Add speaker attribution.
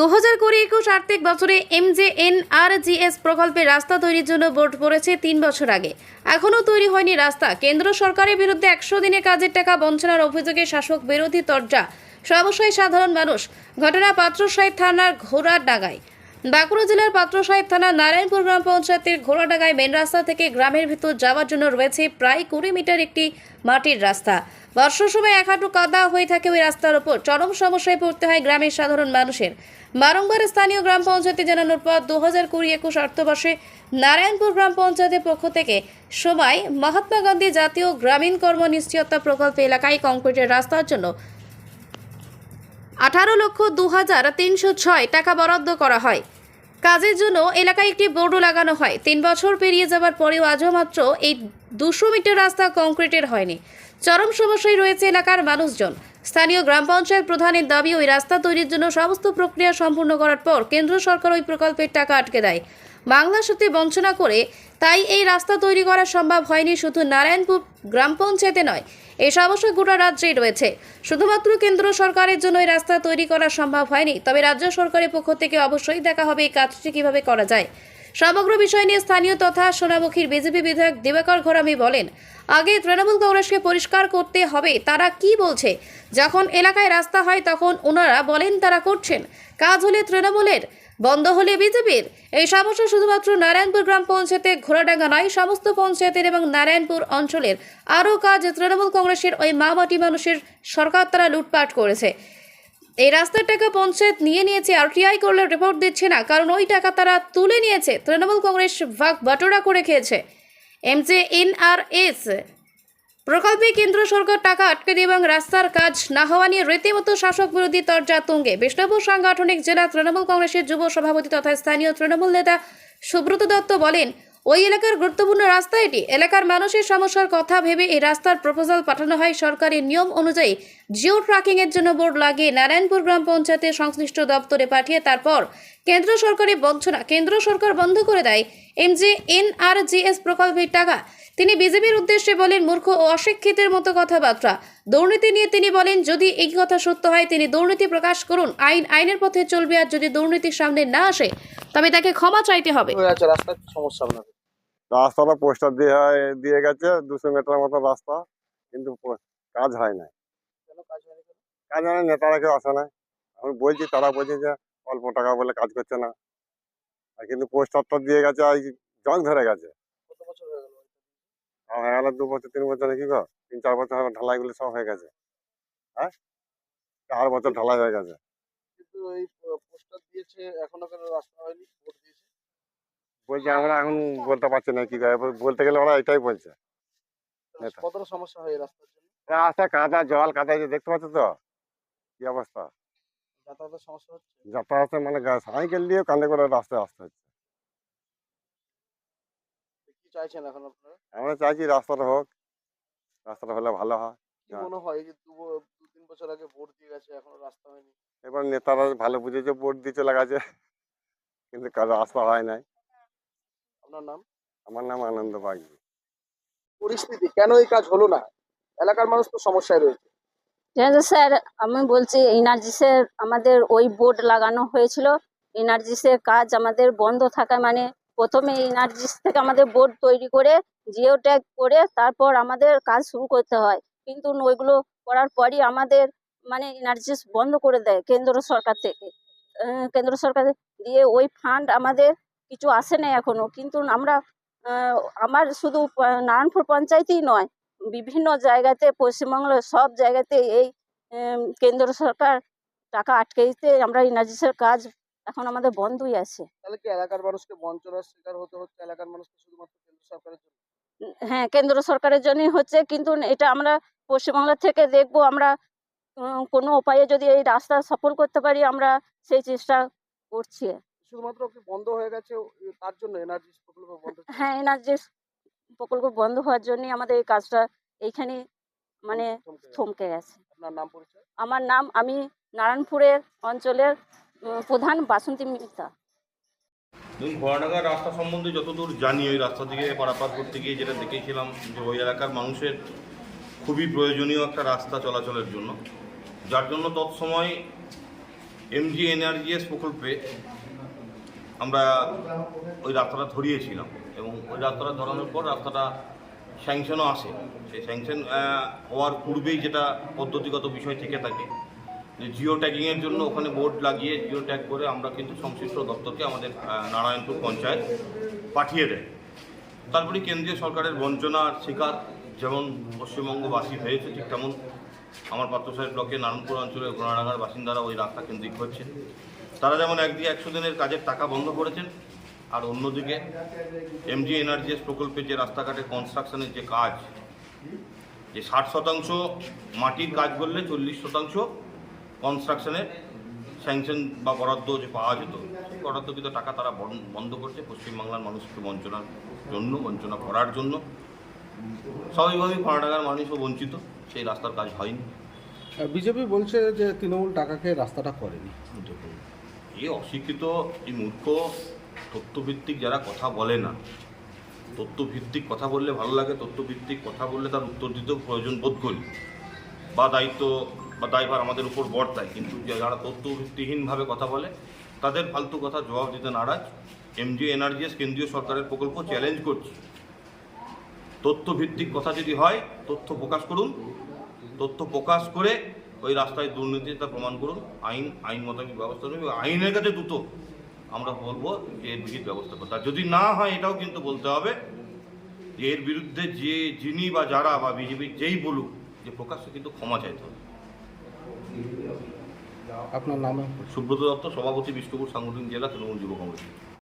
Speaker 1: দু হাজার কুড়ি একুশ আর্থিক বছরে এমজেএনআরজিএস প্রকল্পে রাস্তা তৈরির জন্য ভোট পড়েছে তিন বছর আগে। এখনও তৈরি হয়নি রাস্তা। কেন্দ্র সরকারের বিরুদ্ধে একশো দিনে কাজের টাকা বঞ্চনার অভিযোগে শাসক বিরোধী তর্জা সমস্যায় সাধারণ মানুষ ঘটনা পাত্রসাহেব থানার ঘোড়ার ডাগায় বাঁকুড়া জেলার পাত্রসাহেব থানার নারায়ণপুর গ্রাম পঞ্চায়েতের ঘোড়াডাঙ্গায় মেন রাস্তা থেকে গ্রামের ভিতর যাওয়ার জন্য রয়েছে প্রায় কুড়ি মিটার একটি মাটির রাস্তা। বর্ষার সময় এক হাঁটু কাদা হয়ে থাকে ওই রাস্তার ওপর। চরম সমস্যায় পড়তে হয় গ্রামের সাধারণ মানুষের। বারংবার স্থানীয় গ্রাম পঞ্চায়েতে জানানোর পর দু হাজার কুড়ি একুশ অর্থবর্ষে নারায়ণপুর গ্রাম পঞ্চায়েতের পক্ষ থেকে সময় মহাত্মা গান্ধী জাতীয় গ্রামীণ কর্ম নিশ্চয়তা প্রকল্প এলাকায় কংক্রিটের রাস্তার জন্য আঠারো লক্ষ দু হাজার তিনশো ছয় টাকা বরাদ্দ করা হয়। কাজের জন্য এলাকায় একটি বোর্ডও লাগানো হয়। তিন বছর পেরিয়ে যাওয়ার পরেও আজও মাত্র এই দুশো মিটার রাস্তা কংক্রিটের হয়নি। চরম সমস্যায় রয়েছে এলাকার মানুষজন। স্থানীয় গ্রাম পঞ্চায়েত প্রধানের দাবি, ওই রাস্তা তৈরির জন্য সমস্ত প্রক্রিয়া সম্পূর্ণ করার পর কেন্দ্র সরকার ওই প্রকল্পের টাকা আটকে দেয়। বাংলার সাথে বঞ্চনা করে তাই এই রাস্তা তৈরি করা সম্ভব হয়নি শুধু নারায়ণপুর গ্রাম পঞ্চায়েতে নয়, এই সমস্যা গোটা রাজ্যেই রয়েছে। শুধুমাত্র কেন্দ্র সরকারের জন্য এই রাস্তা তৈরি করা সম্ভব হয়নি, তবে রাজ্য সরকারের পক্ষ থেকে অবশ্যই দেখা হবে এই কাজটি কীভাবে করা যায়। সমগ্র বিষয় নিয়ে স্থানীয় তথা সোনামুখীর বিজেপি বিধায়ক দিবাকর ঘোরামি বলেন আগে তৃণমূল কংগ্রেসকে পরিষ্কার করতে হবে। তারা কি বলছে? যখন এলাকায় রাস্তা হয়, তখন ওনারা বলেন তারা করছেন। কাজ হলে তৃণমূলের, বন্ধ হলে বিজেপির। এই সমস্যা শুধুমাত্র নারায়ণপুর গ্রাম পঞ্চায়েতে ঘোড়াডাঙ্গা নয়, সমস্ত পঞ্চায়েতের এবং নারায়ণপুর অঞ্চলের আরও কাজ তৃণমূল কংগ্রেসের ওই মা মাটি মানুষের সরকার তারা লুটপাট করেছে। এই রাস্তার টাকা পঞ্চায়েত নিয়ে নিয়েছে আরটিআই করলে রিপোর্ট দিচ্ছে না। কারণ ওই টাকা তারা তুলে নিয়েছে। তৃণমূল কংগ্রেস ভাগ বাটোরা করে খেয়েছে। MJ NRS. প্রকল্পে কেন্দ্র সরকার টাকা আটকে দিয়ে এবং রাস্তার কাজ না হওয়া নিয়ে রীতিমতো শাসক বিরোধী তর্জা তুঙ্গে বিষ্ণুপুর সাংগঠনিক জেলা তৃণমূল কংগ্রেসের যুব সভাপতি তথা স্থানীয় তৃণমূল নেতা সুব্রত দত্ত বলেন ওই এলাকার গুরুত্বপূর্ণ রাস্তা এটি। এলাকার মানুষের সমস্যার কথা ভেবে এই রাস্তার প্রপোজাল পাঠানো হয় সরকারি নিয়ম অনুযায়ী। জিও ট্র্যাকিং এর জন্য বোর্ড লাগিয়ে নারায়ণপুর গ্রাম পঞ্চায়েতের সংশ্লিষ্ট দপ্তরে পাঠিয়ে তারপর কেন্দ্র সরকারের বঞ্চনা, কেন্দ্র সরকার বন্ধ করে দেয়। এমজে এনআরজিএস প্রকল্পের টাকা তিনি বিজেপির উদ্দেশ্যে বলেন মূর্খ ও অশিক্ষিতের মতো কথাবার্তা। দুর্নীতি নিয়ে তিনি বলেন যদি এই কথা সত্য হয় তিনি দুর্নীতি প্রকাশ করুন। আইন আইনের পথে চলবে আর যদি দুর্নীতির সামনে না আসে তবে তাকে ক্ষমা চাইতে হবে।
Speaker 2: সমস্যা
Speaker 3: রাস্তাটা পোস্টার দিয়ে দিয়ে গেছে দুশো মিটার মতো রাস্তা কিন্তু কাজ হয় না।
Speaker 2: কাজ হয়নি কেন?
Speaker 3: কাজ হয় না নেতারা কেউ আসে না। আমি বলছি তারা বলছে যে অল্প টাকা বলে কাজ করছে না। আর কিন্তু পোস্টারটা দিয়ে গেছে জং ধরে গেছে
Speaker 2: কত বছর হয়ে গেল
Speaker 3: আর হয়ে গেল দু বছর তিন বছর কি গো? তিন চার বছর ঢালাইগুলো সব হয়ে গেছে। হ্যাঁ? চার বছর ঢালাই হয়ে গেছে।
Speaker 2: কিন্তু এই পোস্টার দিয়েছে এখনও কেন রাস্তা হয়নি ভোট দিয়েছে।
Speaker 3: বলছে আমরা এখন বলতে পারছি না কি করে বলতে গেলে ওরা এটাই বলছে।
Speaker 2: কতটা সমস্যা হয় রাস্তার জন্য?
Speaker 3: রাস্তা কাদা জল কাদা এই যে দেখতে পাচ্ছ তো? কি অবস্থা?
Speaker 2: যাতায়াতের সমস্যা হচ্ছে?
Speaker 3: যাতায়াতে মানে সাইকেল দিয়ে কান্দে করে রাস্তায় আসতে হচ্ছে।
Speaker 2: চাইছেন এখন আপনারা?
Speaker 3: আমরা চাইছি রাস্তাটা হোক রাস্তাটা হলে ভালো হয়
Speaker 2: কি
Speaker 3: হ্যাঁ।
Speaker 2: মনে হয় এই যে দু দু তিন বছর আগে ভোট দিয়ে গেছে এখনও রাস্তা হয়নি?
Speaker 3: এবার নেতারা ভালো বুঝেছে ভোট দিয়ে চলে গেছে কিন্তু কাজ রাস্তা হয় নাই।
Speaker 2: আপনার নাম?
Speaker 3: আমার নাম আনন্দ বাগি
Speaker 2: পরিস্থিতি কেন এই কাজ হলো না? এলাকার মানুষ তো সমস্যায় রয়েছে।
Speaker 4: কিন্তু স্যার আমি বলছি এনার্জিসের আমাদের ওই বোর্ড লাগানো হয়েছিল এনার্জিসের কাজ আমাদের বন্ধ থাকা মানে প্রথমে এনার্জিস থেকে আমাদের বোর্ড তৈরি করে জিও ট্যাগ করে তারপর আমাদের কাজ শুরু করতে হয়। কিন্তু ওইগুলো করার পরই আমাদের মানে এনার্জিস বন্ধ করে দেয় কেন্দ্র সরকার থেকে। কেন্দ্র সরকার দিয়ে ওই ফান্ড আমাদের কিছু আসে না এখনও। কিন্তু আমরা আমার শুধু নারায়ণপুর পঞ্চায়েতই নয়, বিভিন্ন জায়গাতে, পশ্চিমবাংলার সব জায়গাতে এই কেন্দ্র সরকার টাকা আটকে দিতে আমরা এনার্জিসের কাজ এখন আমাদের বন্ধই আছে।
Speaker 2: তাহলে কি এলাকার মানুষকে বঞ্চনার শিকার হতে হচ্ছে? এলাকার মানুষকে শুধুমাত্র কেন্দ্র সরকারের জন্য?
Speaker 4: হ্যাঁ কেন্দ্র সরকারের জন্যই হচ্ছে। কিন্তু এটা আমরা পশ্চিমবাংলা থেকে দেখব আমরা কোনো উপায়ে যদি এই রাস্তা সফল করতে পারি আমরা সেই চেষ্টা করছি।
Speaker 2: শুধুমাত্র কি বন্ধ হয়ে গেছে? তার জন্য এনার্জি প্রকল্প বন্ধ
Speaker 4: হ্যাঁ এনার্জি প্রকল্প বন্ধ হওয়ার জন্যই আমাদের এই কাজটা এইখানে মানে
Speaker 2: থমকে গেছে।
Speaker 4: আমার নাম আমি নারায়ণপুরের অঞ্চলের প্রধান বাসন্তী মিত্রা।
Speaker 5: দেখুন রাস্তা সম্বন্ধে যতদূর জানি, ওই রাস্তা থেকে পারাপার করতে গিয়ে যেটা দেখেছিলাম যে ওই এলাকার মানুষের খুবই প্রয়োজনীয় একটা রাস্তা চলাচলের জন্য। যার জন্য তৎসময় এমজি এনআরজিএস প্রকল্পে আমরা ওই রাস্তাটা ধরিয়েছিলাম এবং ওই রাস্তাটা ধরানোর পর রাস্তাটা স্যাংশনও আসে। সেই স্যাংশন হওয়ার পূর্বেই যেটা পদ্ধতিগত বিষয় থেকে থাকে জিও ট্যাগিংয়ের জন্য ওখানে বোর্ড লাগিয়ে জিও ট্যাগ করে আমরা কিন্তু সংশ্লিষ্ট দপ্তরকে আমাদের নারায়ণপুর পঞ্চায়েত পাঠিয়ে দেয়। তারপরে কেন্দ্রীয় সরকারের বঞ্চনার শিকার যেমন পশ্চিমবঙ্গবাসী হয়েছে ঠিক তেমন আমার পাত্রসাহেব ব্লকে নারায়ণপুর অঞ্চলের ঘোড়াডাঙ্গার বাসিন্দারা ওই রাস্তা কেন্দ্রিক হচ্ছে। তারা যেমন একদিকে একশো দিনের কাজের টাকা বন্ধ করেছেন, আর অন্যদিকে এমজি এনার্জিএস প্রকল্পে যে রাস্তাঘাটে কনস্ট্রাকশনের যে কাজ, যে ষাট শতাংশ মাটির কাজ করলে চল্লিশ শতাংশ কনস্ট্রাকশনের স্যাংশন বা বরাদ্দ যে পাওয়া যেত সেই বরাদ্দকৃত টাকা তারা বন- বন্ধ করছে। পশ্চিমবাংলার মানুষকে বঞ্চনার জন্য বঞ্চনা করার জন্য। স্বাভাবিকভাবেই কর্ণাটকের মানুষও বঞ্চিত। সেই রাস্তার কাজ হয়নি।
Speaker 6: বিজেপি বলছে যে তৃণমূল টাকাকে রাস্তাটা করেনি।
Speaker 5: এই অশিক্ষিত এই মূর্খ তথ্যভিত্তিক যারা কথা বলে না তথ্যভিত্তিক কথা বললে ভালো লাগে তথ্যভিত্তিক কথা বললে তার উত্তর দিতেও প্রয়োজন বোধ করি। বা দায়িত্ব বা দায়ভার আমাদের উপর বর্তায়, কিন্তু যারা তথ্যভিত্তিহীনভাবে কথা বলে, তাদের ফালতু কথা জবাব দিতে নারাজ। এমজি এনার্জিএস কেন্দ্রীয় সরকারের প্রকল্প চ্যালেঞ্জ করছে। তথ্যভিত্তিক কথা যদি হয়, তথ্য প্রকাশ করুন। তথ্য প্রকাশ করে ওই রাস্তায় দুর্নীতি তা প্রমাণ করুন। আইন আইন মোতাবেক ব্যবস্থা নেবে। আইনের কাছে দ্রুত আমরা বলব যে এর বিহিত ব্যবস্থা করতে যদি না হয়, এটাও কিন্তু বলতে হবে যে এর বিরুদ্ধে যে যিনি বা যারা বা বিজেপি যেই বলুক, যে প্রকাশ্যে কিন্তু ক্ষমা চাইতে হবে।
Speaker 6: আপনার নাম।
Speaker 5: সুব্রত দত্ত সভাপতি বিষ্ণুপুর সাংগঠনিক জেলা তৃণমূল যুব কংগ্রেস।